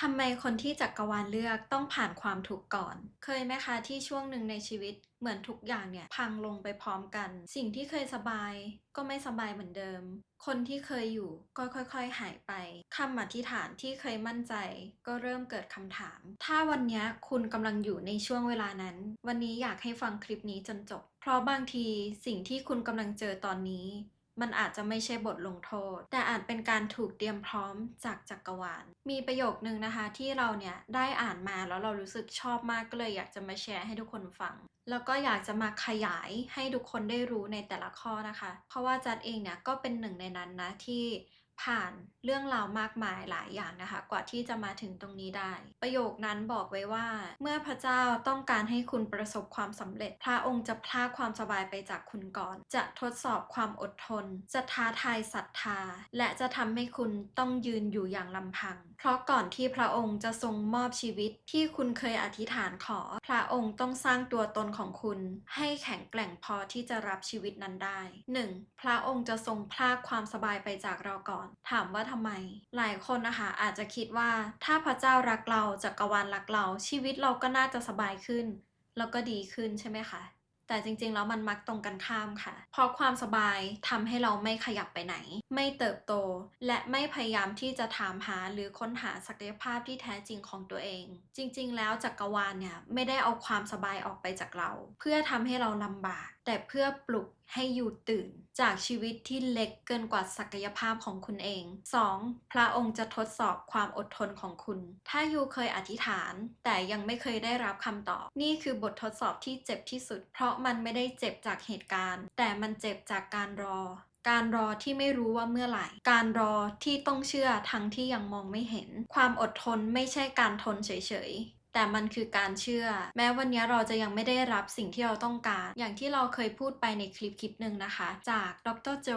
ทำไมคนที่จักรวาลเลือกต้องผ่านความทุกข์ก่อน เคยไหมคะที่ช่วงหนึ่งในชีวิตเหมือนทุกอย่างเนี่ยพังลงไปพร้อมกัน สิ่งที่เคยสบายก็ไม่สบายเหมือนเดิม คนที่เคยอยู่ก็ค่อยๆหายไปคำอธิษฐานที่เคยมั่นใจ ก็เริ่มเกิดคำถาม ถ้าวันนี้คุณกำลังอยู่ในช่วงเวลานั้น วันนี้อยากให้ฟังคลิปนี้จนจบ เพราะบางทีสิ่งที่คุณกำลังเจอตอนนี้ มันอาจจะไม่ใช่บทลงโทษ แต่อาจเป็นการถูกเตรียมพร้อมจากจักรวาล มีประโยคนึงนะคะที่เราเนี่ยได้อ่านมาแล้วเรารู้สึกชอบมากก็เลยอยากจะมาแชร์ให้ทุกคนฟัง แล้วก็อยากจะมาขยายให้ทุกคนได้รู้ในแต่ละข้อนะคะ เพราะว่าจัดเองเนี่ยก็เป็นหนึ่งในนั้นนะที่ ผ่านเรื่องราวมากมายหลายอย่างนะคะ กว่าที่จะมาถึงตรงนี้ได้ ประโยคนั้นบอกไว้ว่า เมื่อพระเจ้าต้องการให้คุณประสบความสำเร็จ พระองค์จะพลากความสบายไปจากคุณก่อน จะทดสอบความอดทน จะท้าทายศรัทธา และจะทำให้คุณต้องยืนอยู่อย่างลำพัง เพราะก่อนที่พระองค์จะทรงมอบชีวิตที่คุณเคยอธิษฐานขอ พระองค์ต้องสร้างตัวตนของคุณ ให้แข็งแกร่งพอที่จะรับชีวิตนั้นได้ 1. พระองค์จะทรงพลากความสบายไปจากเราก่อนถามว่าทำไม หลายคนนะคะอาจจะคิดว่าถ้าพระเจ้ารักเราจักรวาลรักเรา ชีวิตเราก็น่าจะสบายขึ้น แล้วก็ดีขึ้นใช่ไหมคะแต่จริงๆ แล้วมันมักตรงกันข้ามค่ะ เพราะความสบายทำให้เราไม่ขยับไปไหน ไม่เติบโต และไม่พยายามที่จะถามหาหรือค้นหาศักยภาพที่แท้จริงของตัวเอง จริงๆ แล้วจักรวาลเนี่ยไม่ได้เอาความสบายออกไปจากเรา เพื่อทำให้เราลำบาก แต่เพื่อปลุกให้อยู่ตื่น จากชีวิตที่เล็กเกินกว่าศักยภาพของคุณเอง 2. พระองค์จะทดสอบความอดทนของคุณ ถ้ายูเคยอธิษฐาน แต่ยังไม่เคยได้รับคำตอบ นี่คือบททดสอบที่เจ็บที่สุด เพราะมันไม่ได้เจ็บจากเหตุการณ์ แต่มันเจ็บจากการรอการรอที่ไม่รู้ว่าเมื่อไหร่ การรอที่ต้องเชื่อทั้งที่ยังมองไม่เห็น ความอดทนไม่ใช่การทนเฉย แต่มันคือการเชื่อ แม้วันนี้เราจะยังไม่ได้รับสิ่งที่เราต้องการ อย่างที่เราเคยพูดไปในคลิปคลิปหนึ่งนะคะ จากดรโจ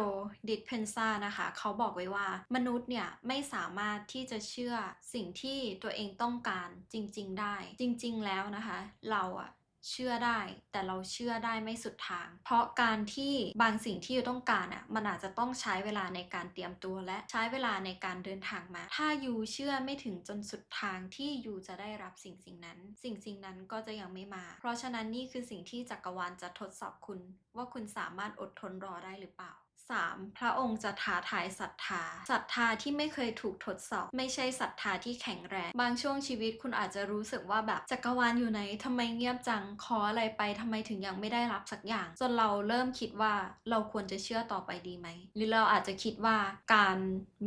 ดิดเพนซานะคะ เขาบอกไว้ว่ามนุษย์เนี่ยไม่สามารถที่จะเชื่อสิ่งที่ตัวเองต้องการจริง ๆ ได้ จริง ๆ แล้วนะคะ เราอะ เชื่อได้ แต่เราเชื่อได้ไม่สุดทาง เพราะการที่บางสิ่งที่อยู่ต้องการอะมันอาจจะต้องใช้เวลาในการเตรียมตัวและใช้เวลาในการเดินทางมา ถ้ายูเชื่อไม่ถึงจนสุดทางที่ยูจะได้รับสิ่งสิ่งนั้น สิ่งสิ่งนั้นก็จะยังไม่มา เพราะฉะนั้นนี่คือสิ่งที่จักรวาลจะทดสอบคุณ ว่าคุณสามารถอดทนรอได้หรือเปล่า 3. พระองค์จะท้าทายศรัทธาศรัทธาที่ไม่เคยถูกทดสอบ ไม่ใช่ศรัทธาที่แข็งแรง บางช่วงชีวิตคุณอาจจะรู้สึกว่าแบบจักรวาลอยู่ไหนทำไมเงียบจังขออะไรไปทำไมถึงยังไม่ได้รับสักอย่าง จนเราเริ่มคิดว่าเราควรจะเชื่อต่อไปดีไหม หรือเราอาจจะคิดว่าการ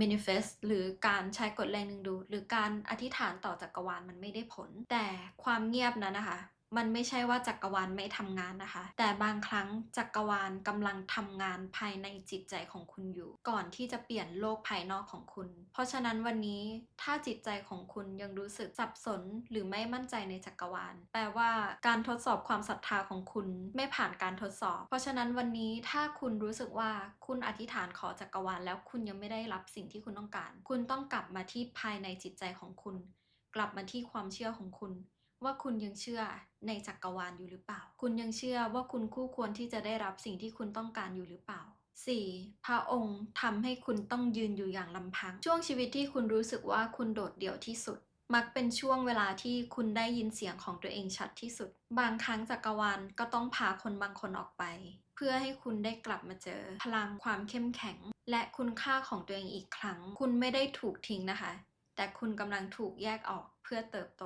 manifest หรือการใช้กฎแรงดึงดูดหรือการอธิษฐานต่อจักรวาลมันไม่ได้ผล แต่ความเงียบนั้นนะคะ มันไม่ใช่ว่าจักรวาลไม่ทำงานนะคะ แต่บางครั้งจักรวาลกำลังทำงานภายในจิตใจของคุณอยู่ ก่อนที่จะเปลี่ยนโลกภายนอกของคุณ เพราะฉะนั้นวันนี้ถ้าจิตใจของคุณยังรู้สึกสับสนหรือไม่มั่นใจในจักรวาล แปลว่าการทดสอบความศรัทธาของคุณไม่ผ่านการทดสอบ เพราะฉะนั้นวันนี้ถ้าคุณรู้สึกว่าคุณอธิษฐานขอจักรวาล แล้วคุณยังไม่ได้รับสิ่งที่คุณต้องการ คุณต้องกลับมาที่ภายในจิตใจของคุณ กลับมาที่ความเชื่อของคุณ ว่าคุณยังเชื่อในจักรวาลอยู่หรือเปล่า คุณยังเชื่อว่าคุณคู่ควรที่จะได้รับสิ่งที่คุณต้องการอยู่หรือเปล่า 4. พระองค์ทำให้คุณต้องยืนอยู่อย่างลำพัง ช่วงชีวิตที่คุณรู้สึกว่าคุณโดดเดี่ยวที่สุด มักเป็นช่วงเวลาที่คุณได้ยินเสียงของตัวเองชัดที่สุด บางครั้งจักรวาลก็ต้องพาคนบางคนออกไป เพื่อให้คุณได้กลับมาเจอ พลังความเข้มแข็ง และคุณค่าของตัวเองอีกครั้ง คุณไม่ได้ถูกทิ้งนะคะ แต่คุณกำลังถูกแยกออกเพื่อเติบโต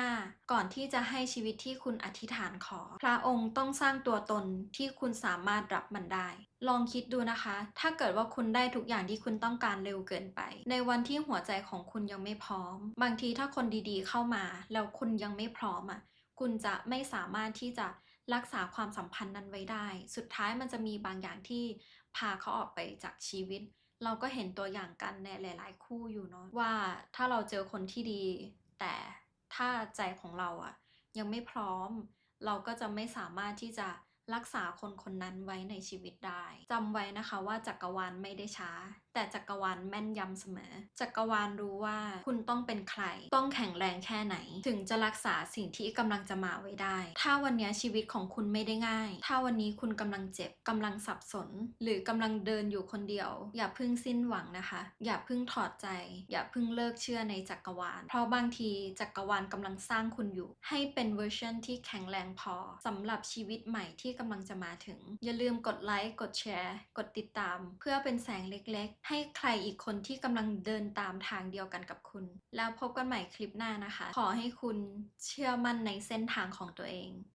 5. ก่อนที่จะให้ชีวิตที่คุณอธิษฐานขอ พระองค์ต้องสร้างตัวตนที่คุณสามารถรับมันได้ ลองคิดดูนะคะ ถ้าเกิดว่าคุณได้ทุกอย่างที่คุณต้องการเร็วเกินไป ในวันที่หัวใจของคุณยังไม่พร้อม บางทีถ้าคนดีๆเข้ามา แล้วคุณยังไม่พร้อมอะ คุณจะไม่สามารถที่จะรักษาความสัมพันธ์นั้นไว้ได้ สุดท้ายมันจะมีบางอย่างที่พาเขาออกไปจากชีวิต เราก็เห็นตัวอย่างกันในหลาย ๆ คู่อยู่เนาะว่าถ้าเราเจอคนที่ดี แต่ถ้าใจของเราอะยังไม่พร้อม เราก็จะไม่สามารถที่จะรักษาคนคนนั้นไว้ในชีวิตได้จำไว้นะคะว่าจักรวาลไม่ได้ช้า แต่จักรวาลแม่นยำเสมอ จักรวาลรู้ว่าคุณต้องเป็นใคร ต้องแข็งแรงแค่ไหน ถึงจะรักษาสิ่งที่กำลังจะมาไว้ได้ ถ้าวันนี้ชีวิตของคุณไม่ได้ง่าย ถ้าวันนี้คุณกำลังเจ็บกำลังสับสน หรือกำลังเดินอยู่คนเดียว อย่าพิ่งสิ้นหวังนะคะ อย่าพิ่งถอดใจ อย่าพิ่งเลิกเชื่อในจักรวาล เพราะบางทีจักรวาลกำลังสร้างคุณอยู่ ให้เป็นเวอร์ชันที่แข็งแรงพอสำหรับชีวิตใหม่ที่กำลังจะมาถึง อย่าลืมกดไลค์กดแชร์ กดติดตาม เพื่อเป็นแสงเล็กๆให้ใครอีกคนที่กำลังเดินตามทางเดียวกันกับคุณ แล้วพบกันใหม่คลิปหน้านะคะ ขอให้คุณเชื่อมั่นในเส้นทางของตัวเอง